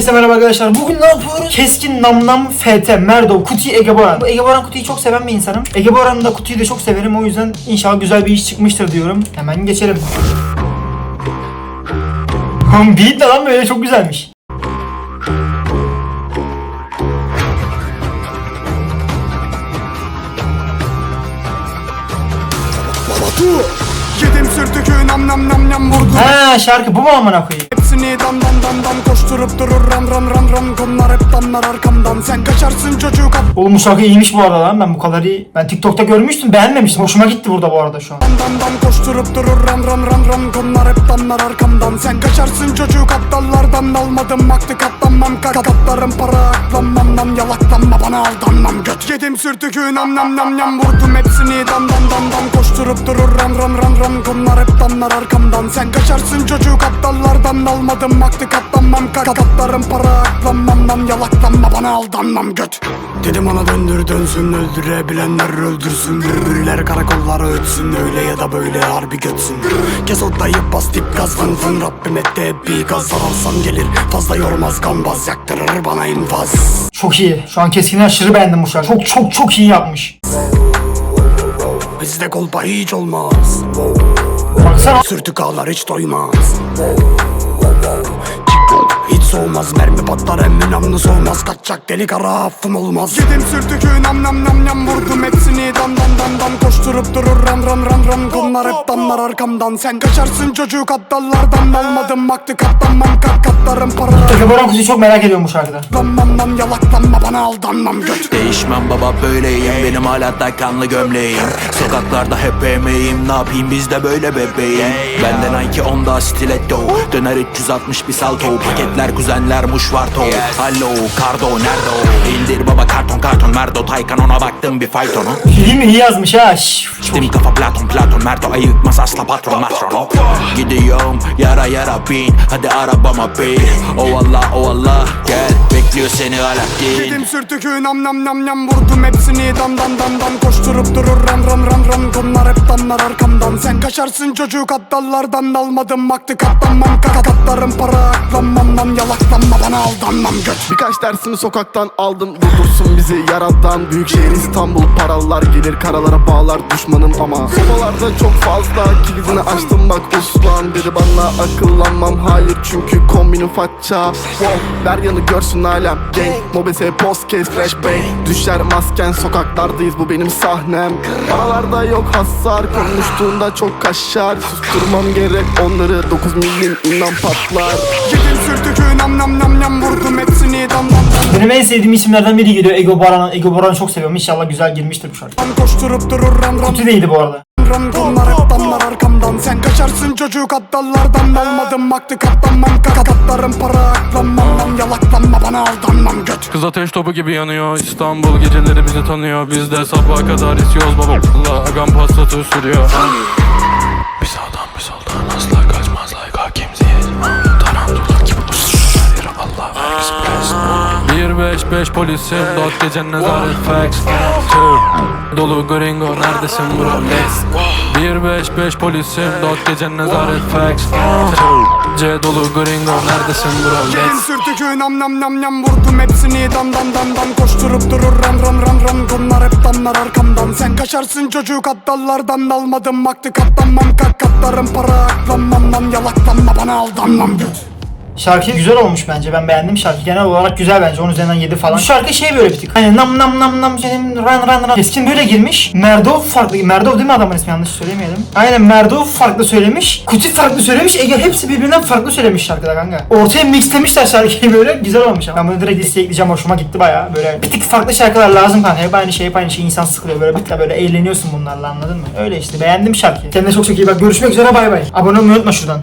Herkese merhaba arkadaşlar. Bugün ne yapıyoruz? Keskin Namnam FT Merdo Kuti Ege Boran. Bu Ege Boran Kuti'yi çok seven bir insanım. Ege Boran'ın da Kuti'yi de çok severim. O yüzden inşallah güzel bir iş çıkmıştır diyorum. Hemen geçelim. Beat de lan böyle çok güzelmiş. Yedim sürtükü nam nam nam nam vurdu Ha şarkı bu mu amına koyayım? Hepsini dam dam dam dam koşturup durur ram ram ram ram Bunlar hep damlar arkamdan Sen kaçarsın çocuk at Oğlum bu şarkı iyiymiş bu arada lan. Ben bu kadar iyi. Ben TikTok'ta görmüştüm. Beğenmemiştim. Hoşuma gitti burada bu arada şu an. dam dam dam koşturup durur ram ram ram ram Bunlar hep damlar arkamdan Sen kaçarsın çocuk at dallardan Almadım vakti katlanmam kat Katlarım para aklanmam nam Yalaklanma bana aldanmam göt Yedim sürtükü nam nam nam nam Vurdum hepsini dam dam dam dam Koşturup durur ram ram ram ram Bunlar hep damlar arkamdan. Sen kaçarsın çocuk at dallardan Almadım vakti katlanmam kat Katlarım para aklanmam nam Yalaklanma bana aldanmam göt. Dedim ona döndür dönsün öldürebilenler öldürsün. Bülbüller karakollara ötsün öyle ya da böyle harbi götsün. Kes odayı bas dip gaz fın fın. Rabbim etti bir gaz alsam gelir. Fazla yormaz gambaz yaktırır bana infaz. Çok iyi. Şu an keskin aşırı beğendim bu şarkı. Çok çok çok iyi yapmış. Bizde kolpa hiç olmaz Baksana. Sürtük ağlar hiç doymaz soğumaz mermi patlar emmi namlu soğumaz. Kaçacak deli kara affım olmaz. Yedim sürtükü nam nam nam nam Vurdum hepsini. Dam dam dam dam Koşturup durur ram ram ram ram. Bunlar hep damlar arkamdan. Sen kaçarsın çocuk at dallardan Almadım vakti katlanmam kat katlarım para Ege Boran Kuti'yi çok merak ediyorum bu şarkıda. Lanmam nam yalaklanma bana aldanmam. Göt. Değişmem baba böyleyim. Benim hala da kanlı gömleğim. Sokaklarda hep emeğim Ne yapayım biz de böyle bebeğim. Benden Nike onda stiletto. Döner 360 bir salto. Paketler kuzenler muşvarto Hallo kardo nerede o İndir baba karton karton Merdo. Taycan ona baktım bir faytonu İyi mi? İyi yazmış ha. Çizdim kafa Platon Platon Merdo. Ayıkmaz asla patron matron Gidiyorum yara yara bin. Hadi arabama bin. O Allah o Allah. Gel bekliyor seni Alaaddin Yedim sürtükü nam nam nam nam. Vurdum hepsini. Dam dam dam dam. Koşturup durur ram ram ram Bunlar hep damlar arkamdan. Sen kaçarsın çocuk at dallardan Almadım vakti katlanmam. Kat Katlarım para aklanmam nam Yalaklanma bana aldanmam. Göt. Birkaç dersimi sokaktan aldım. Durdursun bizi yaradan Büyük şehir İstanbul. Paralar gelir karalara bağlar düşmanım ama. Sobalarda çok fazla kilidini açtım. Bak uslan Dedi bana akıllanmam. Hayır çünkü kombinim faça. Wow. Ver yanı görsün alem. Gang. Mobese post case flash bang. Düşer masken sokaklardayız. Bu benim sahnem. Paralarda yok hasar konuştuğunda çok kaşar Susturmam gerek onları 9 milim inan patlar Yedim sürtükü nam nam nam nam Vurdum hepsini dam dam dam Benim en sevdiğim isimlerden biri geliyor. Ego Boran. Ego Boran'ı çok seviyorum. İnşallah güzel girmiştir bu şarkı. Koşturup durur ram ram Kuti de iyiydi bu arada. Ram Bunlar damlar arkamdan. Sen kaçarsın çocuk at dallardan Almadım vakti katlanmam. Kat Katlarım para aklanmam nam Yalaklanma bana aldanmam. Göt. Kız ateş topu gibi yanıyor. İstanbul geceleri bizi tanıyor. Biz de sabaha kadar istiyoruz baba. Allah agam pasatı sürüyor 5 5 polisim. Dört gece nezaret fax Two Dolu gringo neredesin bro? Let's 1 5 5 polisim. Dört gece nezaret fax Two C dolu gringo neredesin bro? Let's Gen nam nam nam nam. Vurdum hepsini dam dam dam dam. Koşturup durur ram ram ram ram Bunlar hep damlar arkamdan. Sen kaçarsın çocuk aptallardan Almadım aklı katlanmam kalk katlarım para aklanmam lan. Yalaklanma bana aldanmam. göt Şarkı güzel olmuş bence. Ben beğendim şarkı. Genel olarak güzel bence. 10 üzerinden 7 falan. Bu şarkı şey böyle bir tık. Hani nam nam nam nam senin ran ran ran. Keskin böyle girmiş. Merdov farklı. Merdov değil mi adamın ismi? Yanlış söylemeyelim. Aynen Merdov farklı söylemiş. Kuti farklı söylemiş. Ege hepsi birbirinden farklı söylemiş şarkıda kanka. Ortaya mixlemişler şarkıyı böyle. Güzel olmuş ama. Ben bunu direkt listeye ekleyeceğim. Hoşuma gitti baya. Böyle bir tık farklı şarkılar lazım kanka. Hep aynı şey hep aynı şey. insan sıkılıyor. Böyle bir böyle eğleniyorsun bunlarla anladın mı? Öyle işte. Beğendim şarkıyı. Kendine çok çok iyi bak. Görüşmek üzere bay bay. Abone olmayı unutma şuradan.